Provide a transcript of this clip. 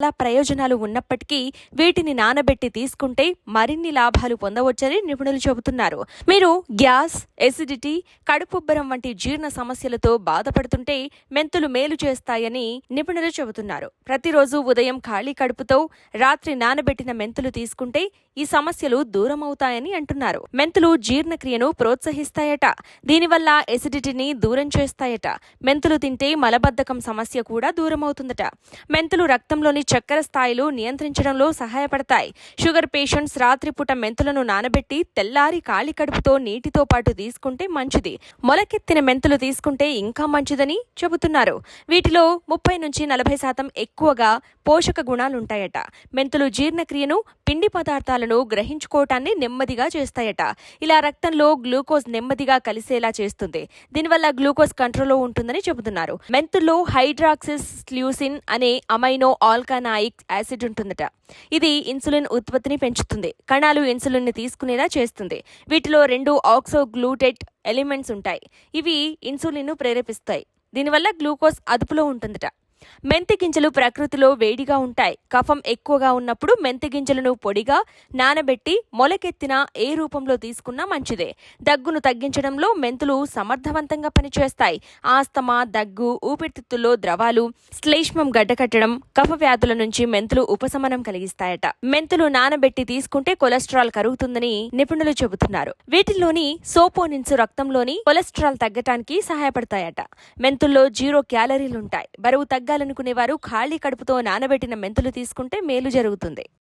చాలా ప్రయోజనాలు ఉన్నప్పటికీ వీటిని నానబెట్టి తీసుకుంటే మరిన్ని లాభాలు పొందవచ్చని నిపుణులు చెబుతున్నారు. మీరు గ్యాస్ ఎసిడిటీ కడుపుబ్బరం వంటి జీర్ణ సమస్యలతో బాధపడుతుంటే మెంతులు మేలు చేస్తాయని నిపుణులు చెబుతున్నారు. ప్రతిరోజు ఉదయం ఖాళీ కడుపుతో రాత్రి నానబెట్టిన మెంతులు తీసుకుంటే ఈ సమస్యలు దూరం అవుతాయని అంటున్నారు. మెంతులు జీర్ణక్రియను ప్రోత్సహిస్తాయట. దీనివల్ల ఎసిడిటీని దూరం చేస్తాయట. మెంతులు తింటే మలబద్ధకం సమస్య కూడా దూరం అవుతుందట మెంతులు రక్తంలోని చక్కెర స్థాయిలు నియంత్రించడంలో సహాయపడతాయి. షుగర్ పేషెంట్స్ రాత్రిపూట మెంతులను నానబెట్టి తెల్లారి ఖాళీ కడుపుతో నీటితో పాటు తీసుకుంటే మంచిది. మొలకెత్తిన మెంతులు తీసుకుంటే ఇంకా మంచిదని చెబుతున్నారు. వీటిలో ముప్పై నుంచి నలభై శాతం ఎక్కువగా పోషక గుణాలుంటాయట. మెంతులు జీర్ణక్రియను పిండి పదార్థాలను గ్రహించుకోవటాన్ని నెమ్మదిగా చేస్తాయట. ఇలా రక్తంలో గ్లూకోజ్ నెమ్మదిగా కలిసేలా చేస్తుంది. దీనివల్ల గ్లూకోజ్ కంట్రోల్లో ఉంటుందని చెబుతున్నారు. మెంతుల్లో హైడ్రాక్సిస్ స్ల్యూసిన్ అనే అమైనో ఆల్కనాయిక్ యాసిడ్ ఉంటుందట. ఇది ఇన్సులిన్ ఉత్పత్తిని పెంచుతుంది. కణాలు ఇన్సులిన్ని తీసుకునేలా చేస్తుంది. వీటిలో రెండు ఆక్సోగ్లూటెట్ ఎలిమెంట్స్ ఉంటాయి. ఇవి ఇన్సులిన్ను ప్రేరేపిస్తాయి. దీనివల్ల గ్లూకోజ్ అదుపులో ఉంటుందట. మెంతి గింజలు ప్రకృతిలో వేడిగా ఉంటాయి. కఫం ఎక్కువగా ఉన్నప్పుడు మెంతి గింజలను పొడిగా నానబెట్టి మొలకెత్తిన ఏ రూపంలో తీసుకున్నా మంచిదే. దగ్గును తగ్గించడంలో మెంతులు సమర్థవంతంగా పనిచేస్తాయి. ఆస్తమా దగ్గు ఊపిరితిత్తుల్లో ద్రవాలు శ్లేష్మం గడ్డకట్టడం కఫ వ్యాధుల నుంచి మెంతులు ఉపశమనం కలిగిస్తాయట. మెంతులు నానబెట్టి తీసుకుంటే కొలెస్ట్రాల్ కరుగుతుందని నిపుణులు చెబుతున్నారు. వీటిల్లోని సోపోనిన్స్ రక్తంలోని కొలెస్ట్రాల్ తగ్గటానికి సహాయపడతాయట. మెంతుల్లో జీరో క్యాలరీలుంటాయి. బరువు తగ్గ తగ్గాలనుకునేవారు ఖాళీ కడుపుతో నానబెట్టిన మెంతులు తీసుకుంటే మేలు జరుగుతుంది.